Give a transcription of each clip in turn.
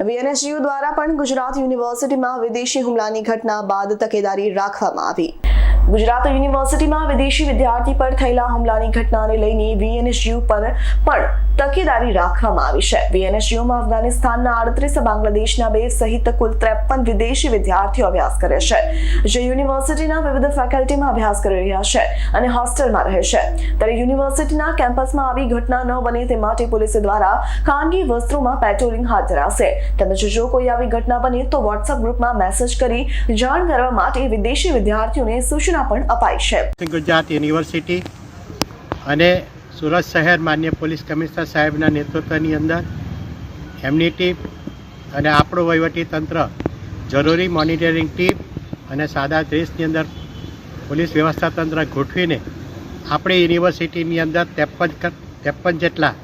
વીએનએસયુ દ્વારા પણ ગુજરાત યુનિવર્સિટીમાં વિદેશી હુમલાની ઘટના બાદ તકેદારી રાખવામાં આવી. ગુજરાત યુનિવર્સિટીમાં વિદેશી વિદ્યાર્થી પર થયેલા હુમલાની ઘટનાને લઈને વીએનએસયુ પર પણ તકેદારી રાખવામાં આવી છે. વીએનએસયુમાં અફઘાનિસ્તાનના આડત્રીસ, બાંગ્લાદેશના બે સહિત કુલ ત્રેપન વિદેશી વિદ્યાર્થીઓ અભ્યાસ કરે છે. જે યુનિવર્સિટીના વિવિધ ફેકલ્ટીમાં અભ્યાસ કરી રહ્યા છે અને હોસ્ટેલમાં રહે છે. ત્યારે યુનિવર્સિટીના કેમ્પસમાં આવી ઘટના ન બને તે માટે પોલીસ દ્વારા ખાનગી વસ્ત્રોમાં પેટ્રોલિંગ હાથ ધરાશે. તેમજ જો કોઈ આવી ઘટના બને તો વોટ્સએપ ગ્રુપમાં મેસેજ કરી જાણ કરવા માટે વિદેશી વિદ્યાર્થીઓને સૂચના પણ અપાઈ છે. ગુજરાત યુનિવર્સિટી અને સુરત શહેર માન્ય પોલીસ કમિશનર સાહેબના નેતૃત્વની અંદર એમની ટીમ અને આપણું તંત્ર જરૂરી મોનિટરિંગ ટીમ અને સાદા દેશની અંદર પોલીસ વ્યવસ્થા તંત્ર ગોઠવીને આપણી યુનિવર્સિટીની અંદર ત્રેપન ત્રેપન જેટલા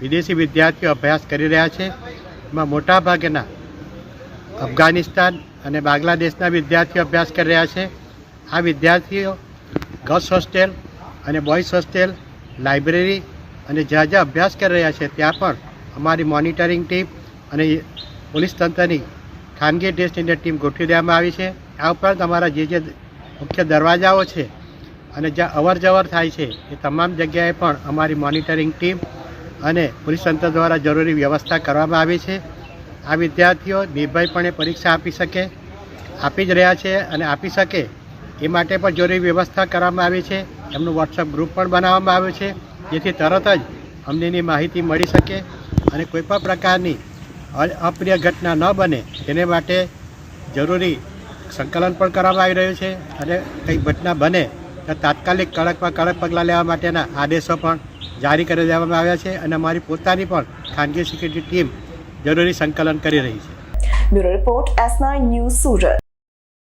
વિદેશી વિદ્યાર્થીઓ અભ્યાસ કરી રહ્યા છે. એમાં મોટાભાગેના અફઘાનિસ્તાન અને બાંગ્લાદેશના વિદ્યાર્થીઓ અભ્યાસ કરી રહ્યા છે. આ વિદ્યાર્થીઓ ગર્લ્સ હોસ્ટેલ અને બોયઝ હોસ્ટેલ લાઇબ્રેરી અને જ્યાં જ્યાં અભ્યાસ કરી રહ્યા છે, ત્યાં પણ અમારી મોનિટરિંગ ટીમ અને પોલીસ તંત્રની ખાનગી ટેસ્ટની ટીમ ગોઠવી દેવામાં આવી છે. આ ઉપરાંત અમારા જે જે મુખ્ય દરવાજાઓ છે અને જ્યાં અવર જવર થાય છે, એ તમામ જગ્યાએ પણ અમારી મોનિટરિંગ ટીમ અને પોલીસ તંત્ર દ્વારા જરૂરી વ્યવસ્થા કરવામાં આવી છે. આ વિદ્યાર્થીઓ નિર્ભયપણે પરીક્ષા આપી શકે, આપી જ રહ્યા છે અને આપી શકે એ માટે પણ જરૂરી વ્યવસ્થા કરવામાં આવી છે. એમનું વોટ્સઅપ ગ્રુપ પણ બનાવવામાં આવ્યું છે, જેથી તરત જ અમને એની માહિતી મળી શકે અને કોઈ પણ પ્રકારની અપ્રિય ઘટના ન બને. તેને માટે જરૂરી સંકલન પણ કરવામાં આવી રહ્યું છે અને કંઈ ઘટના બને તો તાત્કાલિક કડકમાં કડક પગલાં લેવા માટેના આદેશો પણ જારી કરી દેવામાં આવ્યા છે અને અમારી પોતાની પણ ખાનગી સિક્યુરિટી ટીમ જરૂરી સંકલન કરી રહી છે. Bureau report S nine news Surat.